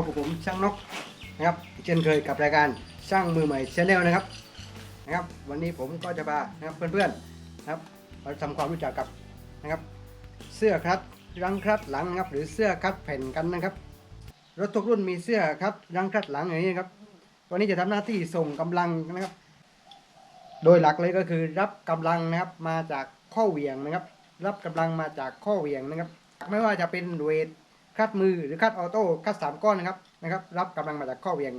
บกับผมช่างนกนะครับเช่นเคยกับรายการช่างมือใหม่ชาแนลนะครับนะครับ วันนี้ผมก็จะพานะครับเพื่อนๆนะครับมาทำความรู้จักกับนะครับ เสื้อคลัตรังคลัตหลังนะครับ หรือเสื้อคลัตแผ่นกันนะครับรถทุกรุ่นมีเสื้อคลัตรังคลัตหลังอย่างนี้นะครับวันนี้จะทำหน้าที่ส่งกำลังนะครับ โดยหลักเลยก็คือรับกำลังนะครับมาจากข้อเหวี่ยงนะครับ รับกำลังมาจากข้อเหวี่ยงนะครับ ไม่ว่าจะเป็นเวท คัดมือหรือคัดออโต้คัดสามก้อนนะครับนะครับ รับกำลังมาจากข้อเหวี่ยง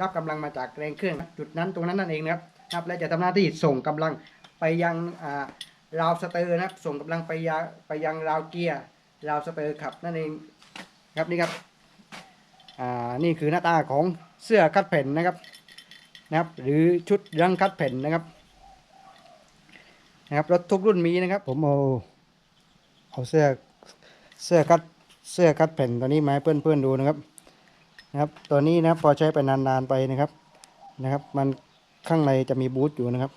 รับกำลังมาจากแรงเครื่องจุดนั้นตรงนั้นนั่นเองนะครับนะครับและจะทำหน้าที่ส่งกำลังไปยังอ่าราวสเตอร์นะครับ ส่งกำลังไปยังไปยังราวเกียร์ราวสเตอร์ขับนั่นเองครับนี่ครับนี่คือหน้าตาของเสื้อคัดแผ่นนะครับนะครับ หรือชุดรังคัดแผ่นนะครับนะครับรถทุกรุ่นมีนะครับ ผมเอาเอาเสื้อเสื้อคัด เสื้อคัดแผ่นตัวนี้มาให้เพื่อนๆดูนะครับนะครับ ตัวนี้นะครับพอใช้ไปนานๆไปนะครับนะครับ มันข้างในจะมีบูทอยู่นะครับ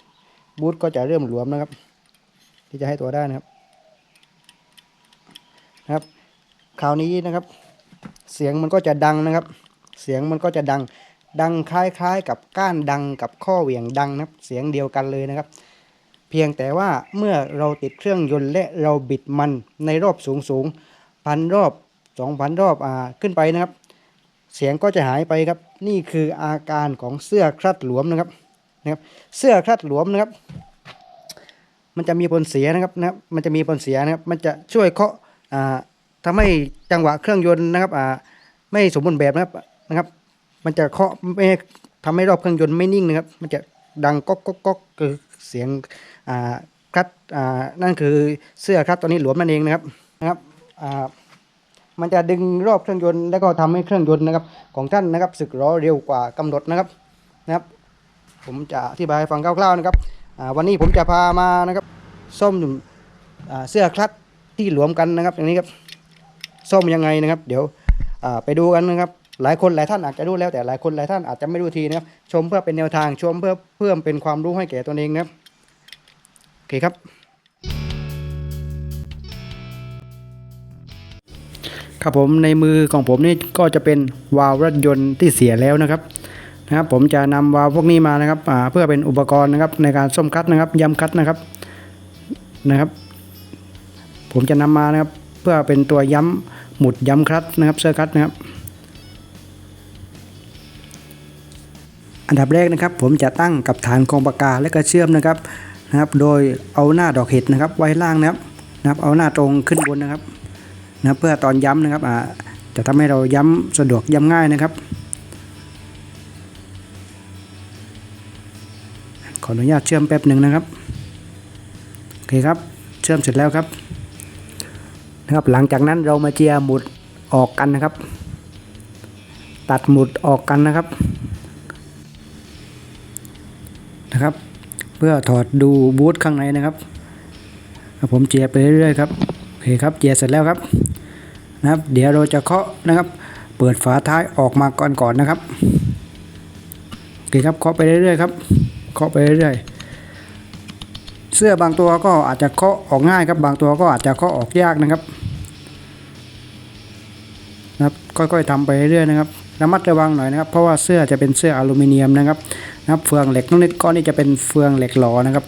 บูทก็จะเริ่มหลวมนะครับ ที่จะให้ตัวได้นะครับนะครับ คราวนี้นะครับ เสียงมันก็จะดังนะครับ เสียงมันก็จะดังดังคล้ายๆ กับก้านดังกับข้อเหวี่ยงดังนะครับ เสียงเดียวกันเลยนะครับ เพียงแต่ว่าเมื่อเราติดเครื่องยนต์และเราบิดมันในรอบสูงสูง พันรอบสองพันรอบอ่าขึ้นไปนะครับ เสียงก็จะหายไปครับ นี่คืออาการของเสื้อคลัดหลวมนะครับนะครับ เสื้อคลัดหลวมนะครับ มันจะมีผลเสียนะครับนะครับ มันจะมีผลเสียนะครับ มันจะช่วยเคาะอ่าทำให้จังหวะเครื่องยนต์นะครับอ่าไม่สมบูรณ์แบบนะครับนะครับ มันจะเคาะไม่ทำให้รอบเครื่องยนต์ไม่นิ่งนะครับ มันจะดังก๊อกก๊อกก๊อกคือเสียงอ่าคลัดอ่านั่นคือเสื้อครับตัวนี้หลวมนั่นเองนะครับนะครับ มันจะดึงรอบเครื่องยนต์แล้วก็ทำให้เครื่องยนต์นะครับ ของท่านนะครับสึกล้อเร็วกว่ากำหนดนะครับนะครับ ผมจะอธิบายให้ฟังคร่าวๆนะครับวันนี้ผมจะพามานะครับส้มเสื้อคลัดที่หลวมกันนะครับ อย่างนี้ครับส้มยังไงนะครับ เดี๋ยวไปดูกันนะครับ หลายคนหลายท่านอาจจะรู้แล้วแต่หลายคนหลายท่านอาจจะไม่รู้ทีนะครับ ชมเพื่อเป็นแนวทางชมเพื่อเพิ่มเป็นความรู้ให้แก่ตนเองนะครับโอเคครับ ครับผมในมือของผมนี่ก็จะเป็นวาล์วรถยนต์ที่เสียแล้วนะครับนะครับผมจะนำวาล์วพวกนี้มานะครับเพื่อเป็นอุปกรณ์นะครับในการส้มคัดนะครับย้ำคัดนะครับนะครับ ผมจะนำมานะครับเพื่อเป็นตัวย้ำหมุดย้ำคัดนะครับเสื้อคัดนะครับ อันดับแรกนะครับ ผมจะตั้งกับฐานของปากกาและก็เชื่อมนะครับนะครับ โดยเอาหน้าดอกเห็ดนะครับ ไว้ล่างนะครับนะครับ เอาหน้าตรงขึ้นบนนะครับ นะเพื่อตอนย้ำนะครับอ่าจะทำให้เราย้ำสะดวกย้ำง่ายนะครับ ขออนุญาตเชื่อมแป๊บหนึ่งนะครับโอเคครับเชื่อมเสร็จแล้วครับนะครับหลังจากนั้นเรามาเจียหมุดออกกันนะครับ ตัดหมุดออกกันนะครับนะครับ เพื่อถอดดูบูทข้างในนะครับ ผมเจียไปเรื่อยๆครับ เคครับเจียเสร็จแล้วครับนะครับ เดี๋ยวเราจะเคาะนะครับ เปิดฝาท้ายออกมาก่อนก่อนนะครับโอเคครับเคาะไปเรื่อยๆครับเคาะไปเรื่อยๆเสื้อบางตัวก็อาจจะเคาะออกง่ายครับ บางตัวก็อาจจะเคาะออกยากนะครับนะครับค่อยๆทำไปเรื่อยๆนะครับระมัดระวังหน่อยนะครับ เพราะว่าเสื้อจะเป็นเสื้ออลูมิเนียมนะครับนะครับเฟืองเหล็กน้องนิดก้อนนี้จะเป็นเฟืองเหล็กหล่อนะครับ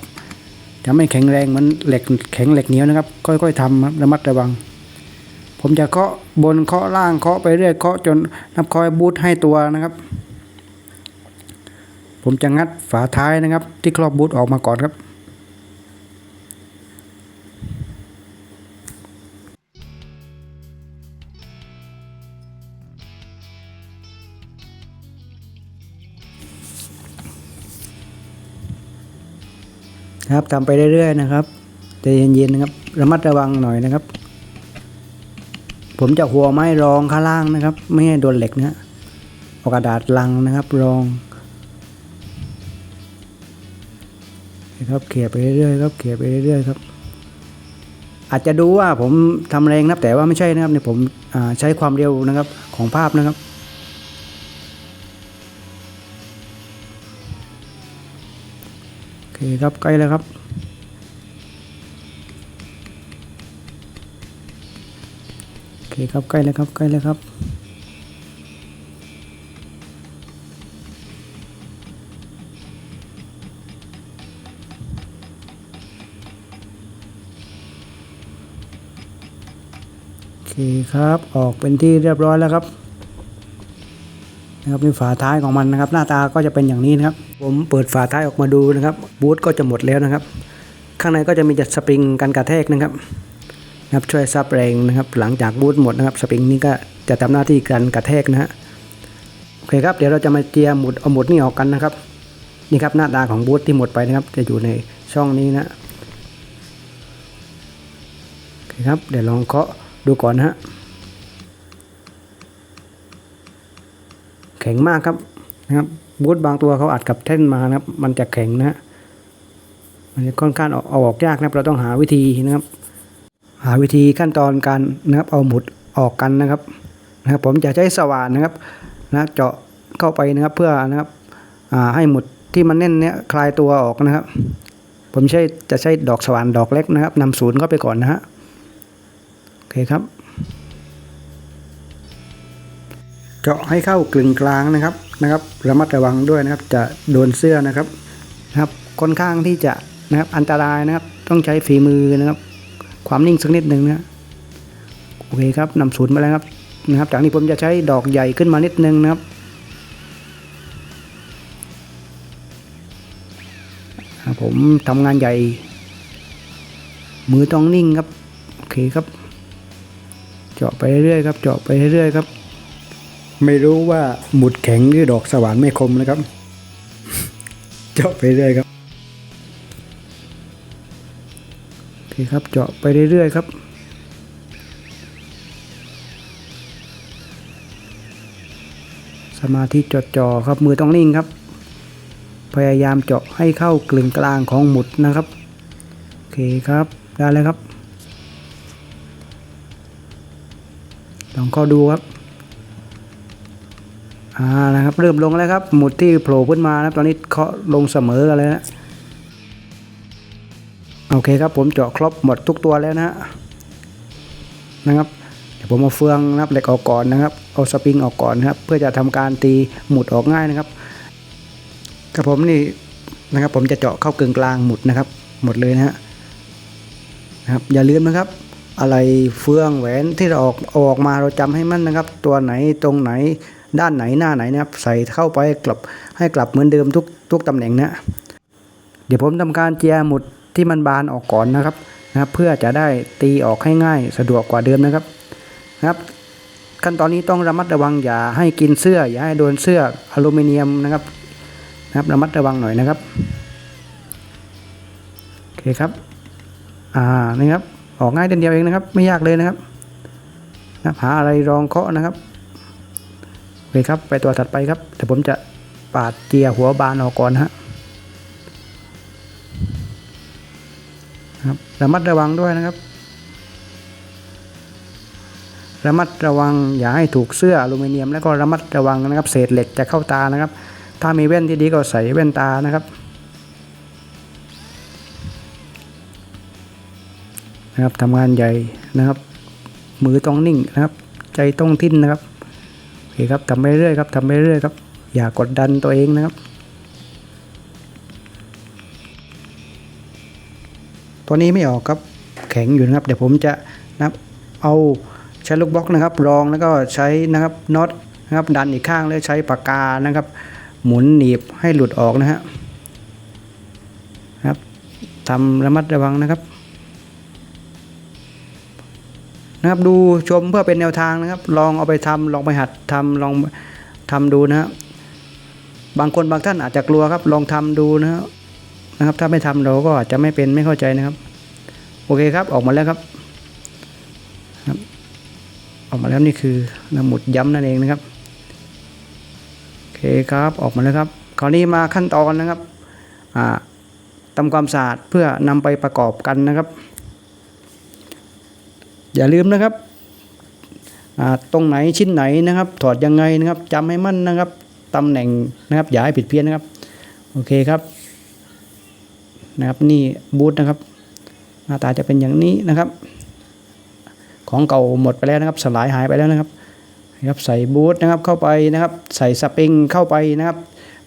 จะไม่แข็งแรงเหมือนเหล็กแข็งเหล็กเหนียวนะครับ ค่อยๆทำครับระมัดระวัง ผมจะเคาะบนเคาะล่างเคาะไปเรื่อยเคาะจนนับคอยบูทให้ตัวนะครับ ผมจะงัดฝาท้ายนะครับ ที่ครอบบูทออกมาก่อนครับ ครับทำไปเรื่อยๆนะครับใจเย็นๆนะครับ ระมัดระวังหน่อยนะครับ ผมจะหัวไม้รองข้างล่างนะครับ ไม่ให้โดนเหล็กนะเอากระดาษลังนะครับรองนะครับเขี่ยไปเรื่อยๆครับเขี่ยไปเรื่อยๆครับอาจจะดูว่าผมทำแรงนะแต่ว่าไม่ใช่นะครับเนี่ยผมใช้ความเร็วนะครับของภาพนะครับ คครับใกล้แล้วครับ โอเคครับใกล้แล้วครับใกล้แล้วครับ โอเคครับออกเป็นที่เรียบร้อยแล้วครับนะครับนี่ฝาท้ายของมันนะครับ หน้าตาก็จะเป็นอย่างนี้นะครับ ผมเปิดฝาท้ายออกมาดูนะครับ บูทก็จะหมดแล้วนะครับ ข้างในก็จะมีจัดสปริงกันกระแทกนะครับนะครับช่วยซับแรงนะครับ หลังจากบูทหมดนะครับ สปริงนี้ก็จะทำหน้าที่กันกระแทกนะฮะโอเคครับเดี๋ยวเราจะมาเจียหมุดเอาหมุดนี่ออกกันนะครับนี่ครับหน้าตาของบูทที่หมดไปนะครับ จะอยู่ในช่องนี้นะโอเคครับเดี๋ยวลองเคาะดูก่อนนะฮะแข็งมากครับนะครับ บูทบางตัวเขาอัดกับแท่นมานะครับ มันจะแข็งนะมันจะค่อนข้างเอาออกยากนะเราต้องหาวิธีนะครับ หาวิธีขั้นตอนการนะครับเอาหมุดออกกันนะครับนะครับ ผมจะใช้สว่านนะครับนะเจาะเข้าไปนะครับเพื่อนะครับให้หมุดที่มันแน่นเนี้ยคลายตัวออกนะครับ ผมใช้จะใช้ดอกสว่านดอกเล็กนะครับนำศูนย์เข้าไปก่อนนะฮะโอเคครับ เจาะให้เข้ากึ่งกลางนะครับ นะครับระมัดระวังด้วยนะครับ จะโดนเสื้อนะครับนะครับค่อนข้างที่จะนะครับอันตรายนะครับ ต้องใช้ฝีมือนะครับ ความนิ่งสักนิดหนึ่งนะโอเคครับนำศูนย์มาแล้วครับนะครับ จากนี้ผมจะใช้ดอกใหญ่ขึ้นมานิดนึงนะครับผมทำงานใหญ่ มือต้องนิ่งครับ โอเคครับ เจาะไปเรื่อยๆครับ เจาะไปเรื่อยๆครับ ไม่รู้ว่าหมุดแข็งหรือดอกสว่านไม่คมนะครับ เจาะไปเรื่อยครับโอเคครับเจาะไปเรื่อยๆครับสมาธิจดจ่อครับมือต้องนิ่งครับ พยายามเจาะให้เข้ากลึงกลางของหมุดนะครับโอเคครับได้แล้วครับลองเข้าดูครับ อ่านะครับเริ่มลงแล้วครับ หมุดที่โผล่ขึ้นมานะครับตอนนี้เคาะลงเสมอกันเลยนะโอเคครับผมเจาะครบหมดทุกตัวแล้วนะฮะนะครับเดี๋ยวผมเอาเฟืองนะครับเหล็กออกก่อนนะครับเอาสปริงออกก่อนนะครับ เพื่อจะทำการตีหมุดออกง่ายนะครับกับผมนี่นะครับ ผมจะเจาะเข้ากึ่งกลางหมุดนะครับ หมดเลยนะฮะนะครับอย่าลืมนะครับอะไรเฟืองแหวนที่เราออกอาออกมาเราจำให้มั่นนะครับ ตัวไหนตรงไหน ด้านไหนหน้าไหนนะครับใส่เข้าไปกลับให้กลับเหมือนเดิมทุกทุกตำแหน่งนะเดี๋ยวผมทำการเจียหมุดที่มันบานออกก่อนนะครับนะครับ เพื่อจะได้ตีออกให้ง่ายสะดวกกว่าเดิมนะครับนะครับขั้นตอนนี้ต้องระมัดระวังอย่าให้กินเสื้อ อย่าให้โดนเสื้ออลูมิเนียมนะครับนะครับระมัดระวังหน่อยนะครับโอเคครับอ่านี่ครับออกง่ายเดียวเดียวเองนะครับ ไม่ยากเลยนะครับนะครับหาอะไรรองเคาะนะครับ โอเคครับไปตัวถัดไปครับแต่ผมจะปาดเจียหัวบานออกก่อนนะฮะครับระมัดระวังด้วยนะครับ ระมัดระวังอย่าให้ถูกเสื้ออลูมิเนียม แล้วก็ระมัดระวังนะครับ เศษเหล็กจะเข้าตานะครับ ถ้ามีแว่นที่ดีก็ใส่แว่นตานะครับนะครับทำงานใหญ่นะครับ มือต้องนิ่งนะครับ ใจต้องทิ้นนะครับ คครับทำไปเรื่อยครับทำไปเรื่อยครับ อย่ากดดันตัวเองนะครับ ตัวนี้ไม่ออกครับแข็งอยู่นะครับ เดี๋ยวผมจะนะครับเอาใช้ลูกบล็อกนะครับ รองแล้วก็ใช้นะครับน็อตนะครับดันอีกข้างแล้วใช้ปากกานะครับ หมุนหนีบให้หลุดออกนะฮะนะครับทำระมัดระวังนะครับ นะครับดูชมเพื่อเป็นแนวทางนะครับ ลองเอาไปทำลองไปหัดทำลองทำดูนะครับบางคนบางท่านอาจจะกลัวครับ ลองทำดูนะครับนะครับ ถ้าไม่ทำเราก็อาจจะไม่เป็นไม่เข้าใจนะครับ โอเคครับออกมาแล้วครับออกมาแล้วนี่คือนหมุดย้ำนั่นเองนะครับโอเคครับออกมาแล้วครับ คราวนี้มาขั้นตอนนะครับอ่าทำความสะอาดเพื่อนำไปประกอบกันนะครับ อย่าลืมนะครับตรงไหนชิ้นไหนนะครับ ถอดยังไงนะครับจำให้มั่นนะครับตำแหน่งนะครับ อย่าให้ผิดเพี้ยนนะครับ โอเคครับนะครับนี่บูทนะครับ หน้าตาจะเป็นอย่างนี้นะครับ ของเก่าหมดไปแล้วนะครับ สลายหายไปแล้วนะครับนะครับใส่บูทนะครับเข้าไปนะครับ ใส่สปริงเข้าไปนะครับ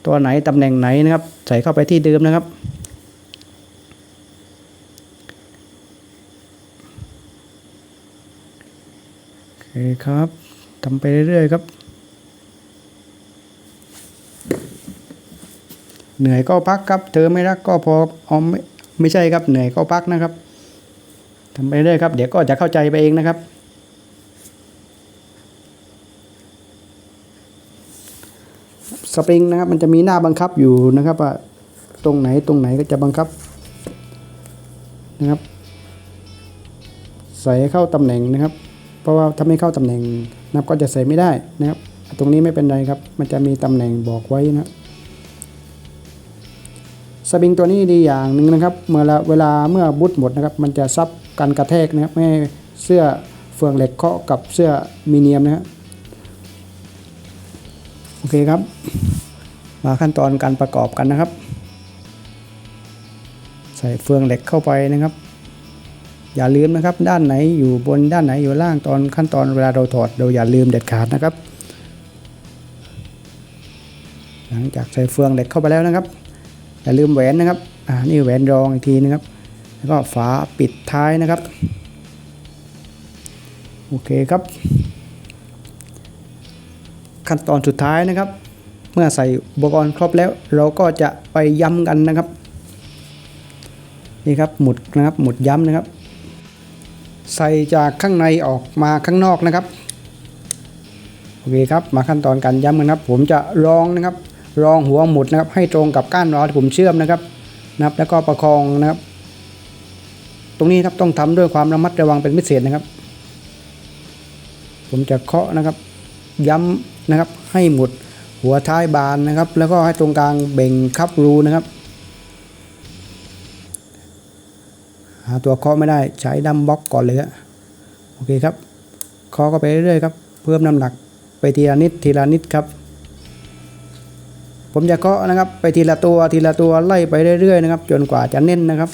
ตัวไหนตำแหน่งไหนนะครับ ใส่เข้าไปที่เดิมนะครับ คครับทำไปเรื่อยๆครับ เหนื่อยก็พักครับ เธอไม่รักก็พออ๋อไม่ไม่ใช่ครับ เหนื่อยก็พักนะครับทำไปเรื่อยครับ เดี๋ยวก็จะเข้าใจไปเองนะครับ สปริงนะครับ มันจะมีหน้าบังคับอยู่นะครับว่าตรงไหนตรงไหนก็จะบังคับนะครับ ใส่เข้าตำแหน่งนะครับ เพราะว่าถ้าไม่เข้าตำแหน่งนับก็จะใส่ไม่ได้นะครับ ตรงนี้ไม่เป็นไรครับ มันจะมีตำแหน่งบอกไว้นะครับสปริงตัวนี้ดีอย่างหนึ่งนะครับ เมื่อเวลาเมื่อบุตหมดนะครับ มันจะซับกันกระแทกนะครับไม่เสื้อเฟืองเหล็กเคาะกับเสื้อมีเนียมนะครับโอเคครับ มาขั้นตอนการประกอบกันนะครับ ใส่เฟืองเหล็กเข้าไปนะครับ อย่าลืมนะครับ ด้านไหนอยู่บนด้านไหนอยู่ล่างตอนขั้นตอนเวลาเราถอดเราอย่าลืมเด็ดขาดนะครับ หลังจากใส่เฟืองเหล็กเข้าไปแล้วนะครับ อย่าลืมแหวนนะครับอ่านี่แหวนรองอีกทีนะครับ แล้วก็ฝาปิดท้ายนะครับโอเคครับ ขั้นตอนสุดท้ายนะครับ เมื่อใส่อุปกรณ์ครบแล้ว เราก็จะไปย้ำกันนะครับนี่ครับหมุดนะครับหมุดย้ำนะครับ ใส่จากข้างในออกมาข้างนอกนะครับโอเคครับมาขั้นตอนการย้ำกันครับ ผมจะรองนะครับรองหัวหมุดนะครับ ให้ตรงกับก้านรอที่ผมเชื่อมนะครับนะครับ แล้วก็ประคองนะครับ ตรงนี้ครับต้องทำด้วยความระมัดระวังเป็นพิเศษนะครับ ผมจะเคาะนะครับ ย้ำนะครับให้หมุดหัวท้ายบานนะครับ แล้วก็ให้ตรงกลางเบ่งคับรูนะครับาตัวเคาะไม่ได้ใช้ดัมบล็อกก่อนเลยฮะโอเคครับเคาะก็ไปเรื่อยๆครับเพิ่มน้ำหนักไปทีละนิดทีละนิดครับ ผมจะเคาะนะครับ ไปทีละตัวทีละตัวไล่ไปเรื่อยๆนะครับ จนกว่าจะเน้นนะครับ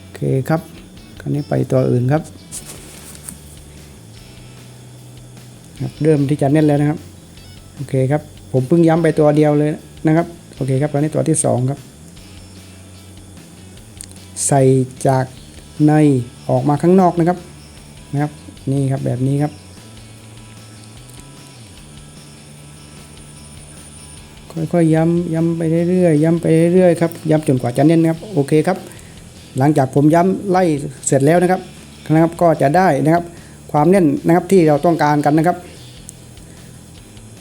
โอเคครับคราวนี้ไปตัวอื่นครับครับเริ่มที่จะเน้นแล้วนะครับ โอเคครับ ผมเพิ่งย้ำไปตัวเดียวเลยนะครับ โอเคครับคราวนี้ตัวที่สองครับ ใส่จากในออกมาข้างนอกนะครับนะครับนี่ครับแบบนี้ครับ ค่อยๆย้ำย้ำไปเรื่อยๆย้ำไปเรื่อยๆครับย้ำจนกว่าจะเน้นครับโอเคครับ หลังจากผมย้ำไล่เสร็จแล้วนะครับนะครับก็จะได้นะครับความแน่นนะครับที่เราต้องการกันนะครับ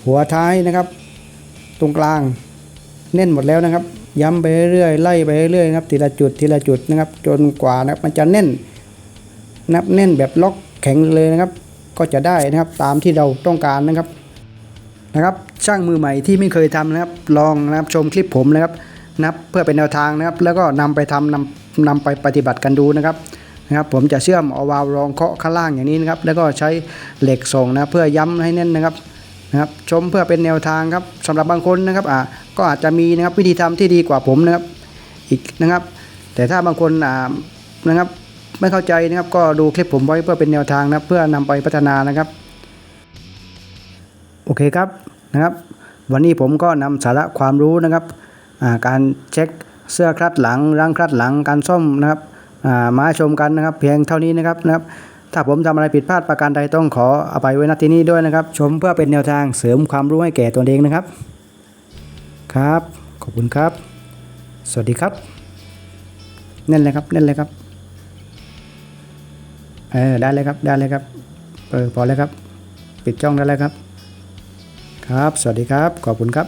หัวท้ายนะครับ ตรงกลางแน่นหมดแล้วนะครับ ย้ำไปเรื่อยๆไล่ไปเรื่อยๆนะครับทีละจุดทีละจุดนะครับ จนกว่านะครับมันจะแน่นนับแน่นแบบล็อกแข็งเลยนะครับ ก็จะได้นะครับตามที่เราต้องการนะครับนะครับ ช่างมือใหม่ที่ไม่เคยทำนะครับ ลองนะครับชมคลิปผมนะครับนับเพื่อเป็นแนวทางนะครับ แล้วก็นำไปทำนำนำไปปฏิบัติกันดูนะครับนะครับ ผมจะเชื่อมเอาวาล์วรองเคาะข้างล่างอย่างนี้นะครับ แล้วก็ใช้เหล็กส่งนะเพื่อย้ำให้แน่นนะครับ นะครับชมเพื่อเป็นแนวทางครับสำหรับบางคนนะครับอ่าก็อาจจะมีนะครับวิธีทำที่ดีกว่าผมนะครับอีกนะครับ แต่ถ้าบางคนอ่านะครับไม่เข้าใจนะครับก็ดูคลิปผมไว้เพื่อเป็นแนวทางนะเพื่อนำไปพัฒนานะครับ โอเคครับนะครับ วันนี้ผมก็นำสาระความรู้นะครับอ่าการเช็คเสื้อคลัดหลังรังคลัดหลังการซ่อมนะครับอ่ามาชมกันนะครับ เพียงเท่านี้นะครับนะครับ ถ้าผมทำอะไรผิดพลาดประการใดต้องขออภัยไว้ณที่นี้ด้วยนะครับ ชมเพื่อเป็นแนวทางเสริมความรู้ให้แก่ตัวเองนะครับ ครับ ขอบคุณครับ สวัสดีครับเน่นเลยครับเน่นเลยครับเออได้เลยครับได้เลยครับเออพอแล้วครับ ปิดจ้องได้แล้วครับ ครับ สวัสดีครับ ขอบคุณครับ